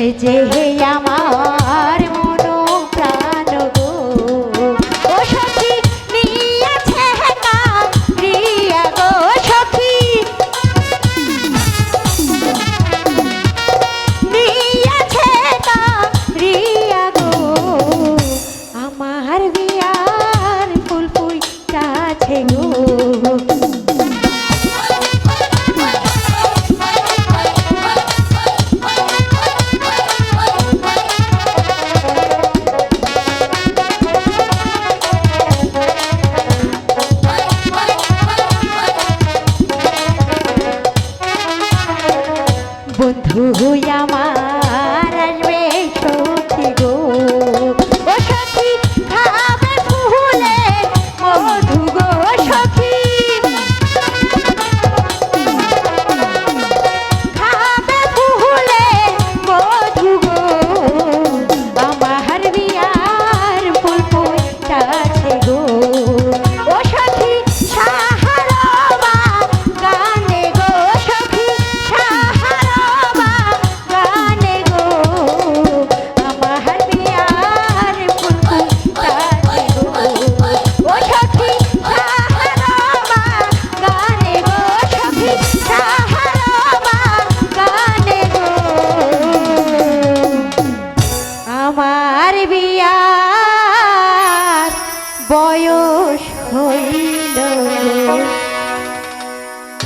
যে হে আমার মন প্রাণ গো। ও সখী, নিয়েছে প্রিয়া গো, সখী। নিয়েছে প্রিয়া গো। আমার বিয়ার ফুল ফুল কাছে গো। বন্ধু আমার। বয়স হই